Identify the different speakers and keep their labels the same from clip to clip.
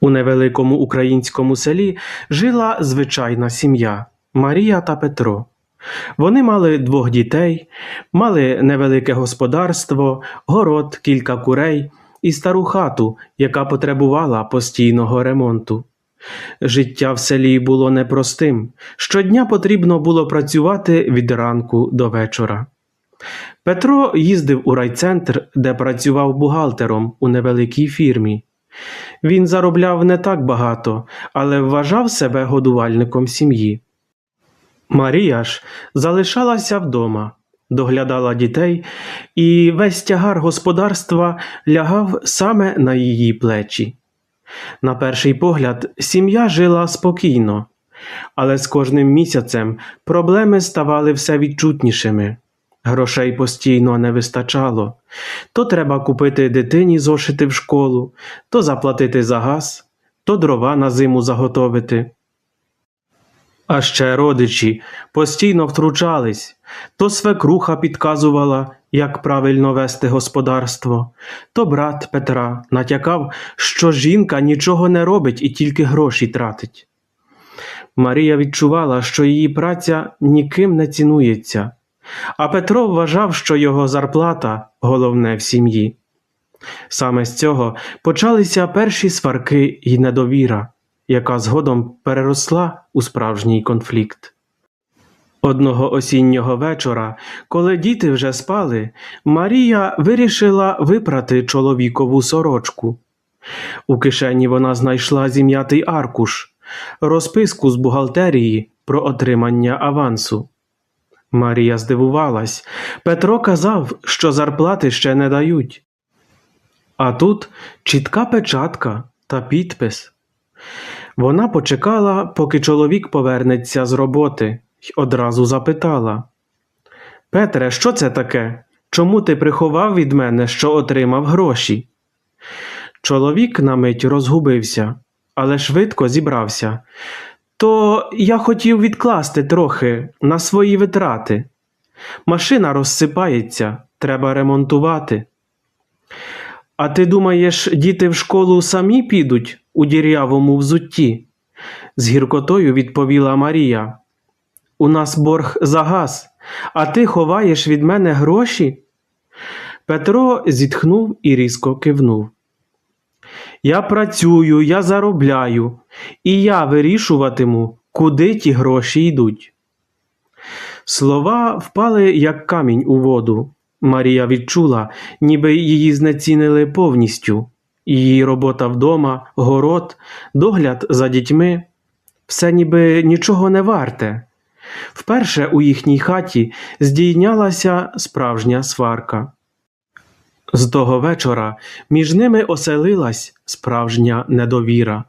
Speaker 1: У невеликому українському селі жила звичайна сім'я Марія та Петро. Вони мали двох дітей, мали невелике господарство, город, кілька курей і стару хату, яка потребувала постійного ремонту. Життя в селі було непростим. Щодня потрібно було працювати від ранку до вечора. Петро їздив у райцентр, де працював бухгалтером у невеликій фірмі. Він заробляв не так багато, але вважав себе годувальником сім'ї. Марія ж залишалася вдома, доглядала дітей, і весь тягар господарства лягав саме на її плечі. На перший погляд, сім'я жила спокійно, але з кожним місяцем проблеми ставали все відчутнішими. Грошей постійно не вистачало. То треба купити дитині зошити в школу, то заплатити за газ, то дрова на зиму заготовити. А ще родичі постійно втручались, то свекруха підказувала, як правильно вести господарство, то брат Петра натякав, що жінка нічого не робить і тільки гроші тратить. Марія відчувала, що її праця ніким не цінується, а Петро вважав, що його зарплата головне в сім'ї. Саме з цього почалися перші сварки й недовіра, яка згодом переросла у справжній конфлікт. Одного осіннього вечора, коли діти вже спали, Марія вирішила випрати чоловікову сорочку. У кишені вона знайшла зім'ятий аркуш, розписку з бухгалтерії про отримання авансу. Марія здивувалась. Петро казав, що зарплати ще не дають. А тут чітка печатка та підпис. Вона почекала, поки чоловік повернеться з роботи, й одразу запитала Петре, що це таке? Чому ти приховав від мене, що отримав гроші? Чоловік на мить розгубився, але швидко зібрався. То я хотів відкласти трохи на свої витрати. Машина розсипається, треба ремонтувати. А ти думаєш, діти в школу самі підуть у дірявому взутті? з гіркотою відповіла Марія. У нас борг за газ, а ти ховаєш від мене гроші? Петро зітхнув і різко кивнув. Я працюю, я заробляю, і я вирішуватиму, куди ті гроші йдуть. Слова впали, як камінь у воду. Марія відчула, ніби її знецінили повністю. Її робота вдома, город, догляд за дітьми все ніби нічого не варте. Вперше у їхній хаті здійнялася справжня сварка. З того вечора між ними оселилась справжня недовіра.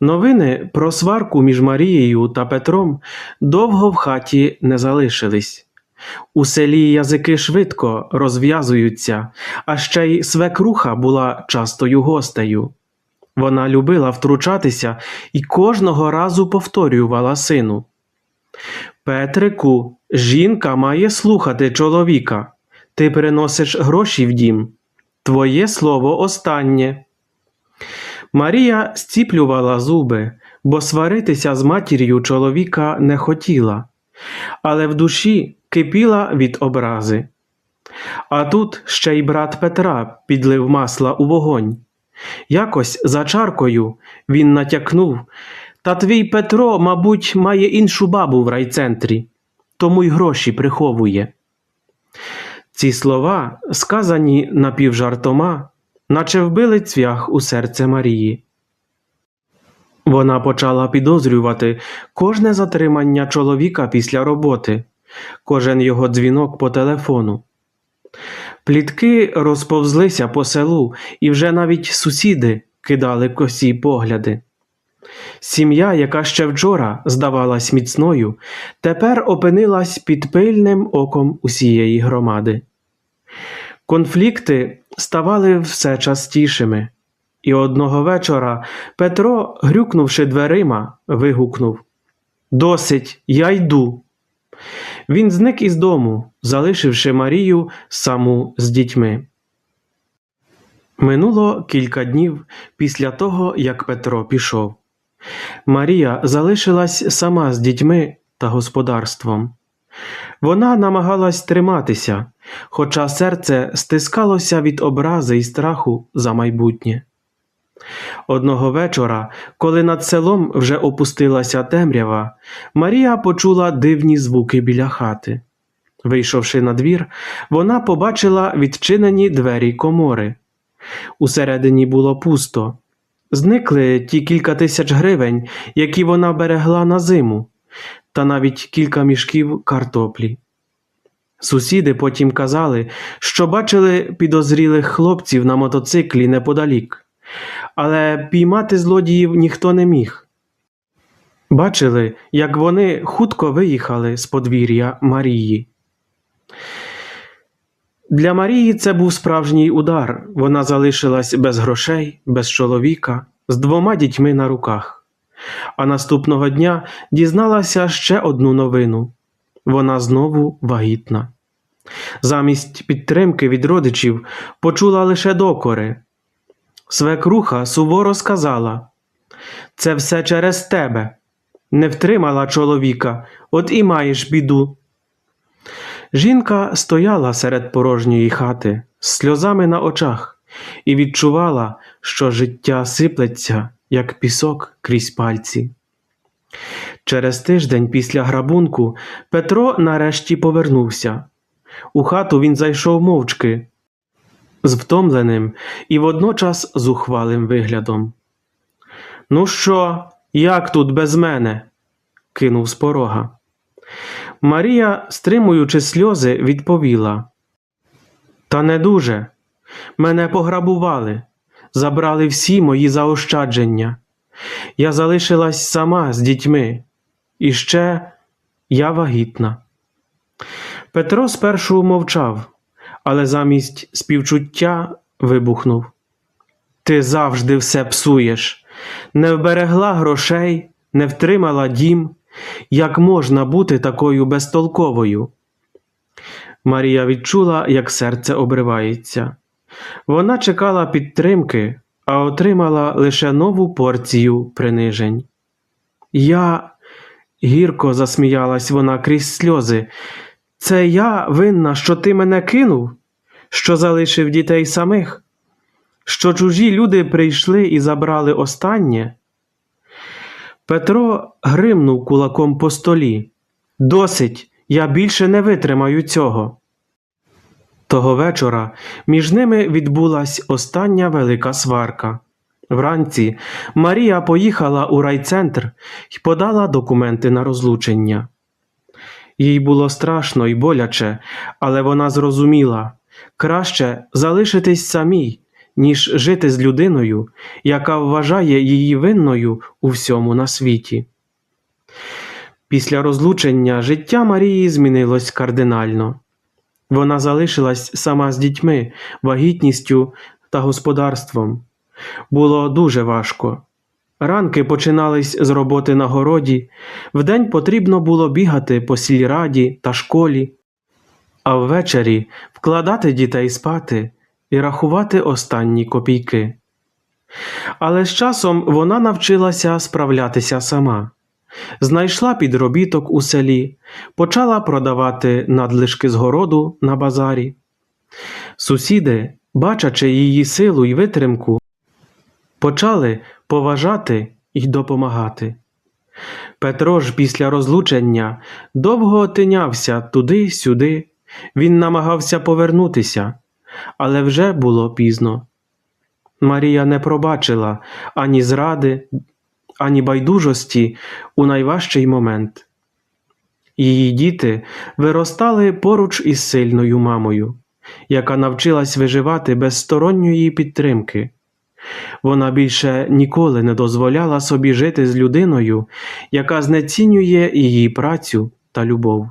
Speaker 1: Новини про сварку між Марією та Петром довго в хаті не залишились. У селі язики швидко розв'язуються, а ще й свекруха була частою гостею. Вона любила втручатися і кожного разу повторювала сину. Петрику, жінка має слухати чоловіка. Ти приносиш гроші в дім. Твоє слово останнє. Марія зціплювала зуби, бо сваритися з матір'ю чоловіка не хотіла, але в душі кипіла від образи. А тут ще й брат Петра підлив масла у вогонь. Якось за чаркою він натякнув Та твій Петро, мабуть, має іншу бабу в райцентрі, тому й гроші приховує. Ці слова, сказані напівжартома, наче вбили цвях у серце Марії. Вона почала підозрювати кожне затримання чоловіка після роботи, кожен його дзвінок по телефону. Плітки розповзлися по селу, і вже навіть сусіди кидали косі погляди. Сім'я, яка ще вчора здавалась міцною, тепер опинилась під пильним оком усієї громади. Конфлікти ставали все частішими, і одного вечора Петро, грюкнувши дверима, вигукнув Досить, я йду. Він зник із дому, залишивши Марію саму з дітьми. Минуло кілька днів після того, як Петро пішов. Марія залишилась сама з дітьми та господарством. Вона намагалась триматися, хоча серце стискалося від образи і страху за майбутнє. Одного вечора, коли над селом вже опустилася темрява, Марія почула дивні звуки біля хати. Вийшовши на двір, вона побачила відчинені двері комори. Усередині було пусто. Зникли ті кілька тисяч гривень, які вона берегла на зиму, та навіть кілька мішків картоплі. Сусіди потім казали, що бачили підозрілих хлопців на мотоциклі неподалік, але піймати злодіїв ніхто не міг. Бачили, як вони хутко виїхали з подвір'я Марії. Для Марії це був справжній удар. Вона залишилась без грошей, без чоловіка, з двома дітьми на руках. А наступного дня дізналася ще одну новину вона знову вагітна. Замість підтримки від родичів почула лише докори. Свекруха суворо сказала Це все через тебе. Не втримала чоловіка, от і маєш біду. Жінка стояла серед порожньої хати з сльозами на очах і відчувала, що життя сиплеться, як пісок крізь пальці. Через тиждень після грабунку Петро нарешті повернувся. У хату він зайшов мовчки, з втомленим і водночас зухвалим виглядом. Ну що, як тут без мене? кинув з порога. Марія, стримуючи сльози, відповіла Та не дуже. Мене пограбували, забрали всі мої заощадження. Я залишилась сама з дітьми, і ще я вагітна. Петро спершу мовчав, але замість співчуття вибухнув. Ти завжди все псуєш, не вберегла грошей, не втримала дім. Як можна бути такою безтолковою? Марія відчула, як серце обривається. Вона чекала підтримки, а отримала лише нову порцію принижень. Я гірко засміялась вона крізь сльози. Це я винна, що ти мене кинув, що залишив дітей самих, що чужі люди прийшли і забрали останнє. Петро гримнув кулаком по столі. Досить, я більше не витримаю цього. Того вечора між ними відбулась остання велика сварка. Вранці Марія поїхала у райцентр і подала документи на розлучення. Їй було страшно і боляче, але вона зрозуміла краще залишитись самій, ніж жити з людиною, яка вважає її винною у всьому на світі. Після розлучення життя Марії змінилось кардинально. Вона залишилась сама з дітьми, вагітністю та господарством. Було дуже важко. Ранки починались з роботи на городі, вдень потрібно було бігати по сільраді та школі, а ввечері вкладати дітей спати і рахувати останні копійки. Але з часом вона навчилася справлятися сама. Знайшла підробіток у селі, почала продавати надлишки з городу на базарі. Сусіди, бачачи її силу і витримку, почали поважати і допомагати. Петро ж після розлучення довго тинявся туди-сюди, він намагався повернутися, але вже було пізно. Марія не пробачила ані зради, ані байдужості у найважчий момент. Її діти виростали поруч із сильною мамою, яка навчилась виживати без сторонньої підтримки. Вона більше ніколи не дозволяла собі жити з людиною, яка знецінює її працю та любов.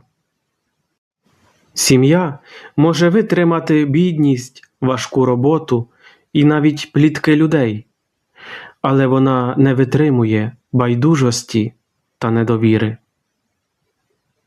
Speaker 1: Сім'я може витримати бідність, важку роботу і навіть плітки людей, але вона не витримує байдужості та недовіри.